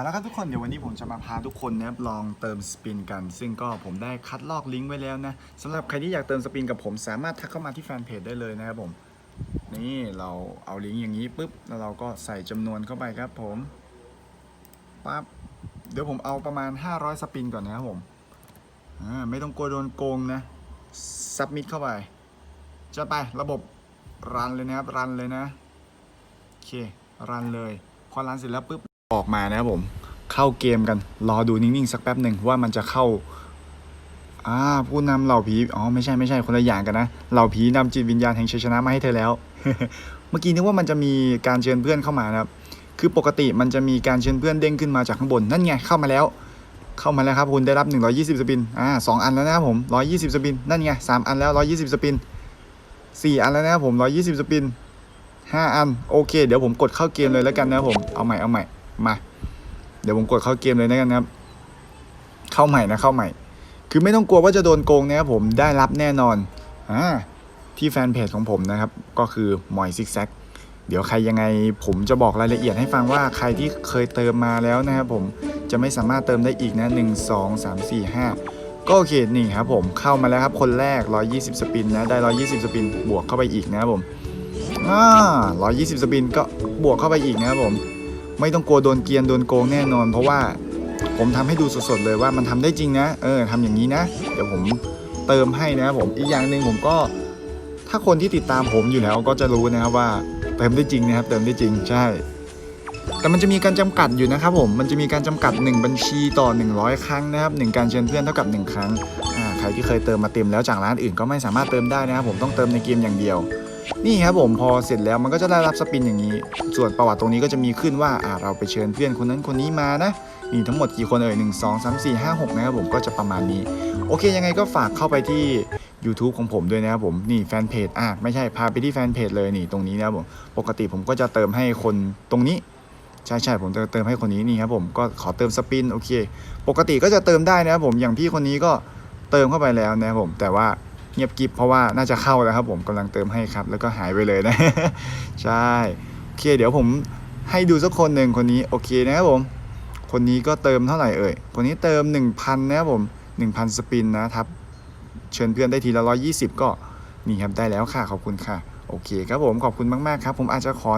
เอาละครับทุกคนเดี๋ยววันนี้ผมจะมาพาทุกคนนะครับลองเติมสปินกัน ซึ่งก็ผมได้คัดลอกลิงก์ไว้แล้วนะสำหรับใครที่อยากเติมสปินกับผมสามารถทักเข้ามาที่แฟนเพจได้เลยนะครับผมนี่เราเอาลิงก์อย่างนี้ปุ๊บแล้วเราก็ใส่จำนวนเข้าไปครับผมปั๊บเดี๋ยวผมเอาประมาณ 500 สปินก่อนนะครับผมอ่าไม่ต้องกลัวโดนโกงนะซับมิดเข้าไปจะไประบบรันเลยนะครับรันเลยนะโอเครันเลย พอรันเสร็จแล้วปุ๊บ ออกมานะครับผมเข้าเกมกัน รอดูนิ่งๆ สักแป๊บหนึ่งว่ามันจะเข้าอ่าผู้นำเหล่าผีอ๋อไม่ใช่ไม่ใช่คนละอย่างกันนะเหล่าผีนำจิตวิญญาณแห่งชัยชนะมาให้เธอแล้ว เมื่อกี้นึกว่ามันจะมีการเชิญเพื่อนเข้ามานะครับ คือปกติมันจะมีการเชิญเพื่อนเด้งขึ้นมาจากข้างบนนั่นไงเข้ามาแล้ว เข้ามาแล้วครับคุณได้รับ 120 สปินอ่าสองอันแล้วนะครับผม 120 สปินนั่นไงสามอันแล้ว 120 สปินสี่อันแล้วนะครับผม 120 สปินห้าอันโอเค เดี๋ยวผมกดเข้าเกมเลยแล้วกันนะครับผมเอาใหม่เอาใหม่ มา เดี๋ยวผมกดเข้าเกมเลยแล้วกันนะครับ เข้าใหม่นะเข้าใหม่ คือไม่ต้องกลัวว่าจะโดนโกงนะครับผมได้รับแน่นอนอ่าที่แฟนเพจของผมนะครับ ก็คือมอยซิกแซกเดี๋ยวใครยังไงผมจะบอกรายละเอียดให้ฟังว่าใครที่เคยเติมมาแล้วนะครับผมจะไม่สามารถเติมได้อีกนะ 1 2 3 4 5 ก็โอเคนี่ครับผมเข้ามาแล้วครับคนแรก 120 สปินนะได้ 120 สปิน บวกเข้าไปอีกนะครับผมอ่า120 สปินก็บวกเข้าไปอีกนะครับผม ไม่ต้องกลัวโดนเกียนโดนโกงแน่นอน เพราะว่าผมทำให้ดูสดๆเลยว่ามันทำได้จริงนะ เออทำอย่างนี้นะ เดี๋ยวผมเติมให้นะครับผมอีกอย่างหนึ่งผมก็ ถ้าคนที่ติดตามผมอยู่แล้วก็จะรู้นะครับว่าเติมได้จริงนะครับ เติมได้จริงใช่ แต่มันจะมีการจำกัดอยู่นะครับผมมันจะมีการจำกัด 1 บัญชีต่อ 100 ครั้งนะครับ1การเชิญเพื่อนเท่ากับ 1 ครั้งใครที่เคยเติมมาเต็มแล้วจากร้านอื่นก็ไม่สามารถเติมได้นะครับผมต้องเติมในเกมอย่างเดียว นี่ครับผมพอเสร็จแล้วมันก็จะได้รับสปินอย่างนี้ ส่วนประวัติตรงนี้ก็จะมีขึ้นว่าอ่าเราไปเชิญเพื่อนคนนั้นคนนี้มานะนี่ทั้งหมดกี่คนเอ่ยหนึ่งสองสามสี่ห้าหกนะครับผมก็จะประมาณนี้ โอเคยังไงก็ฝากเข้าไปที่ YouTube ของผมด้วยนะครับผม นี่แฟนเพจอะไม่ใช่พาไปที่แฟนเพจเลยนี่ตรงนี้นะครับผม ปกติผมก็จะเติมให้คนตรงนี้ ใช่ใช่ผมจะเติมให้คนนี้นี่ครับผมก็ขอเติมสปินโอเค ปกติก็จะเติมได้นะครับผมอย่างพี่คนนี้ก็เติมเข้าไปแล้วนะครับผมแต่ว่า เงียบกิฟเพราะว่าน่าจะเข้าแล้วครับ ผมกำลังเติมให้ครับ แล้วก็หายไปเลยนะ ใช่โอเค เดี๋ยวผมให้ดูสักคนหนึ่งคนนี้โอเคนะครับผม คนนี้ก็เติมเท่าไหร่เอ่ยคนนี้เติม 1,000 นะครับผม 1,000 สปินนะครับ เชิญเพื่อนได้ทีละ120 ก็นี่ครับได้แล้วค่ะขอบคุณค่ะ โอเคครับผมขอบคุณมากๆครับ ผมอาจจะขอ